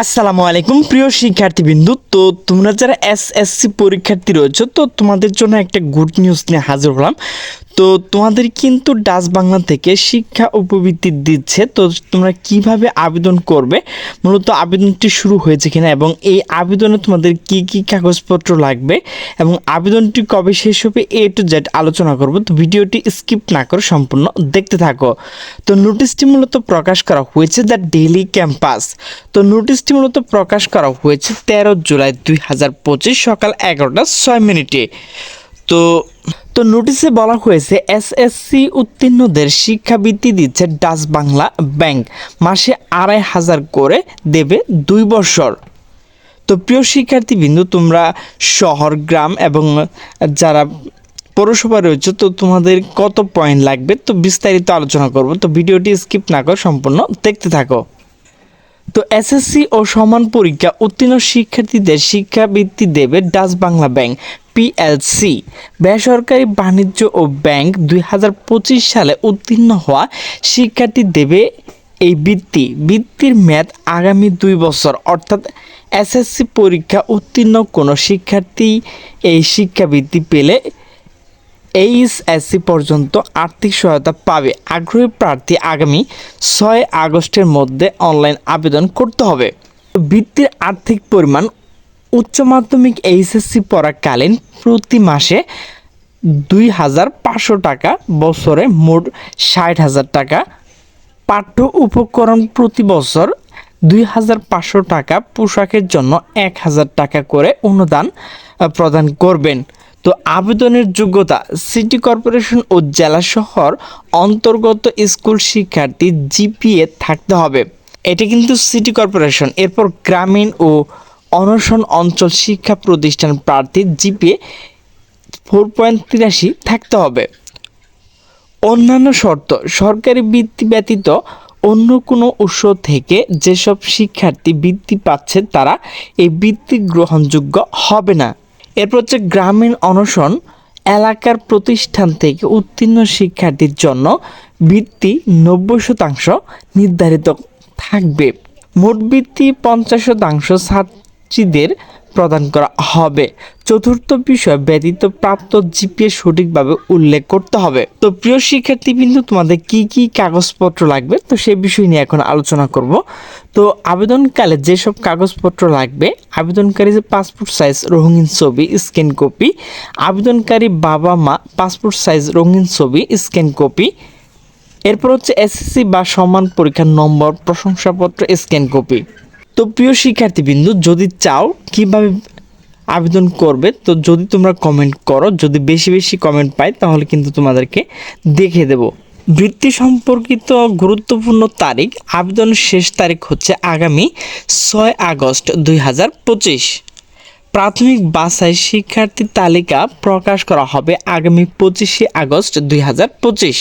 আসসালামু আলাইকুম, প্রিয় শিক্ষার্থীবৃন্দু। তো তোমরা যারা এস এসএসসি পরীক্ষার্থী রয়েছে, তো তোমাদের জন্য একটা গুড নিউজ নিয়ে হাজির হলাম। তো তোমাদের কিন্তু ডাচ বাংলা থেকে শিক্ষা উপবৃত্তি দিচ্ছে, তো তোমরা কীভাবে আবেদন করবে? মূলত আবেদনটি শুরু হয়েছে কিনা এবং এই আবেদনে তোমাদের কি কি কাগজপত্র লাগবে এবং আবেদনটি কবে শেষ হবে এ টু জেড আলোচনা করব, তো ভিডিওটি স্কিপ না করে সম্পূর্ণ দেখতে থাকো। তো নোটিশটি মূলত প্রকাশ করা হয়েছে দ্য ডেইলি ক্যাম্পাস। তো নোটিশটি মূলত প্রকাশ করা হয়েছে তেরো জুলাই দুই হাজার পঁচিশ সকাল এগারোটা ছয় মিনিটে। তো তো নোটিশে বলা হয়েছে এসএসসি উত্তীর্ণদের শিক্ষাবৃত্তি দিচ্ছে ডাচ বাংলা ব্যাংক। মাসে আড়াই হাজার করে দেবে দুই বছর। তো প্রিয় শিক্ষার্থীবৃন্দু, তোমরা শহর, গ্রাম এবং যারা পৌরসভা রয়েছে, তো তোমাদের কত পয়েন্ট লাগবে? তো বিস্তারিত আলোচনা করব। তো ভিডিওটি স্কিপ না করে সম্পূর্ণ দেখতে থাকো। তো এসএসসি ও সমান পরীক্ষা উত্তীর্ণ শিক্ষার্থীদের শিক্ষাবৃত্তি দেবে ডাচ বাংলা ব্যাংক। পিএলসি, বেসরকারি বাণিজ্য ও ব্যাংক দুই হাজার পঁচিশ সালে উত্তীর্ণ হওয়া শিক্ষার্থী দেবে এই বৃত্তি। বৃত্তির মেয়াদ আগামী দুই বছর, অর্থাৎ এসএসসি পরীক্ষা উত্তীর্ণ কোনো শিক্ষার্থী এই শিক্ষাবৃত্তি পেলে এইচএসসি পর্যন্ত আর্থিক সহায়তা পাবে। আগ্রহী প্রার্থী আগামী ছয় আগস্টের মধ্যে অনলাইন আবেদন করতে হবে। বৃত্তির আর্থিক পরিমাণ উচ্চ মাধ্যমিক এইচএসসি পড়াকালীন প্রতি মাসে দুই হাজার পাঁচশো টাকা, বছরে মোট ষাট হাজার টাকা। পাঠ্য উপকরণ প্রতি বছর দুই হাজার পাঁচশো টাকা, পোশাকের জন্য এক হাজার টাকা করে অনুদান প্রদান করবেন। তো আবেদনের যোগ্যতা, সিটি কর্পোরেশন ও জেলা শহর অন্তর্গত স্কুল শিক্ষার্থী জিপিএ থাকতে হবে। এটা কিন্তু সিটি কর্পোরেশন, এরপর গ্রামীণ ও অনশন অঞ্চল শিক্ষা প্রতিষ্ঠান প্রার্থী জিপিএ ফোর পয়েন্ট তিরাশি থাকতে হবে। অন্যান্য শর্ত, সরকারি বৃত্তি ব্যতীত অন্য কোনো উৎস থেকে যেসব শিক্ষার্থী বৃত্তি পাচ্ছে তারা এই বৃত্তি গ্রহণযোগ্য হবে না। এরপর হচ্ছে গ্রামীণ অনশন, এলাকার প্রতিষ্ঠান থেকে উত্তীর্ণ শিক্ষার্থীর জন্য বৃত্তি নব্বই শতাংশ নির্ধারিত থাকবে। মোট বৃত্তি পঞ্চাশ শতাংশ ছাত্রীদের প্রদান করা হবে। চতুর্থ বিষয়, ব্যতীত প্রাপ্ত জিপিএ সঠিকভাবে উল্লেখ করতে হবে। তো প্রিয় শিক্ষার্থী বিন্দু তোমাদের কি কি কাগজপত্র লাগবে? তো সে বিষয় নিয়ে এখন আলোচনা করব। তো আবেদনকালে যেসব কাগজপত্র লাগবে, আবেদনকারী যে পাসপোর্ট সাইজ, রঙিন ছবি, স্ক্যান কপি, আবেদনকারী বাবা মা পাসপোর্ট সাইজ, রঙিন ছবি, স্ক্যান কপি, এরপর হচ্ছে এসএসসি বা সমান পরীক্ষার নম্বর, প্রশংসাপত্র, স্ক্যান কপি। তো প্রিয় শিক্ষার্থীবৃন্দু, যদি চাও কীভাবে আবেদন করবে, তো যদি তোমরা কমেন্ট করো, যদি বেশি বেশি কমেন্ট পাই, তাহলে কিন্তু তোমাদেরকে দেখে দেব। বৃত্তি সম্পর্কিত গুরুত্বপূর্ণ তারিখ আবেদনের শেষ তারিখ হচ্ছে আগামী ছয় আগস্ট দুই হাজার পঁচিশ। প্রাথমিক বাছাই শিক্ষার্থী তালিকা প্রকাশ করা হবে আগামী পঁচিশে আগস্ট দুই হাজার পঁচিশ।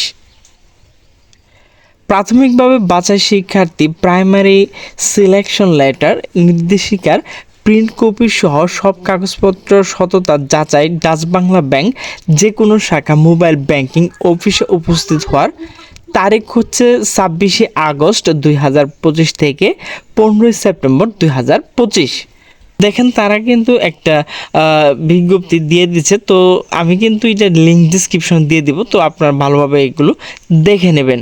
প্রাথমিকভাবে বাছাই শিক্ষার্থী প্রাইমারি সিলেকশন লেটার নির্দেশিকার প্রিন্ট কপি সহ সব কাগজপত্র সততা যাচাই, ডাচ বাংলা ব্যাংক যে কোনো শাখা মোবাইল ব্যাংকিং অফিসে উপস্থিত হওয়ার তারিখ হচ্ছে ছাব্বিশে আগস্ট দুই হাজার পঁচিশ থেকে পনেরোই সেপ্টেম্বর দুই হাজার পঁচিশ। দেখেন, তারা কিন্তু একটা বিজ্ঞপ্তি দিয়ে দিচ্ছে। তো আমি কিন্তু এটা লিঙ্ক ডিসক্রিপশন দিয়ে দিব। তো আপনারা ভালোভাবে এগুলো দেখে নেবেন।